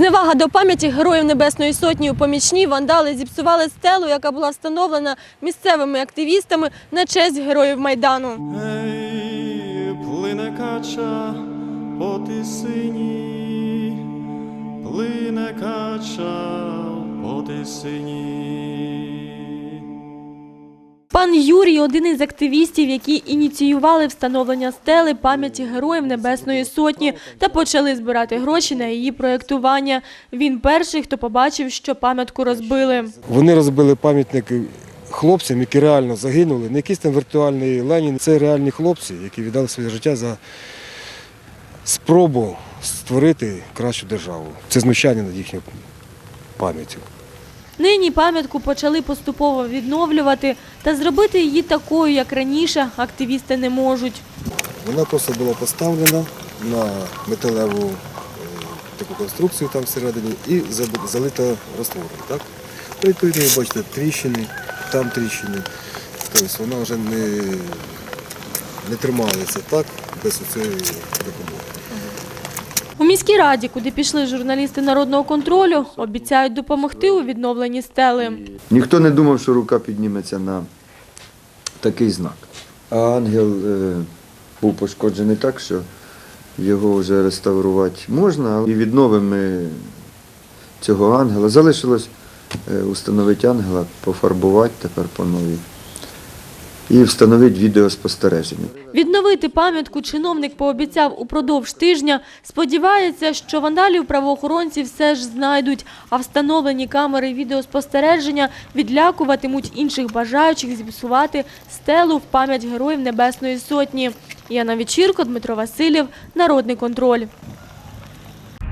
Зневага до пам'яті героїв Небесної Сотні у помічні вандали зіпсували стелу, яка була встановлена місцевими активістами на честь героїв Майдану. Ей, плине кача по тисині, плине кача по тисині. Пан Юрій один із активістів, які ініціювали встановлення стели пам'яті героїв Небесної Сотні та почали збирати гроші на її проєктування. Він перший, хто побачив, що пам'ятку розбили. Вони розбили пам'ятник хлопцям, які реально загинули. Не якийсь там віртуальний Ленін. Це реальні хлопці, які віддали своє життя за спробу створити кращу державу. Це знущання над їхньою пам'яттю. Нині пам'ятку почали поступово відновлювати та зробити її такою, як раніше, активісти не можуть. Вона просто була поставлена на металеву е, таку конструкцію там всередині і залита розтвором. Так? Відповідно, ви бачите, тріщини, там тріщини. Тобто вона вже не, не тримається так, без цієї допомоги. Міській раді, куди пішли журналісти народного контролю, обіцяють допомогти у відновленні стели. Ніхто не думав, що рука підніметься на такий знак. А ангел е, був пошкоджений так, що його вже реставрувати можна. І відновимо цього ангела. Залишилось е, установити ангела, пофарбувати тепер по новій. І встановити відеоспостереження. Відновити пам'ятку чиновник пообіцяв упродовж тижня. Сподівається, що вандалів правоохоронці все ж знайдуть, а встановлені камери відеоспостереження відлякуватимуть інших бажаючих зіпсувати стелу в пам'ять героїв Небесної Сотні. Яна Вечірко, Дмитро Васильєв, Народний контроль.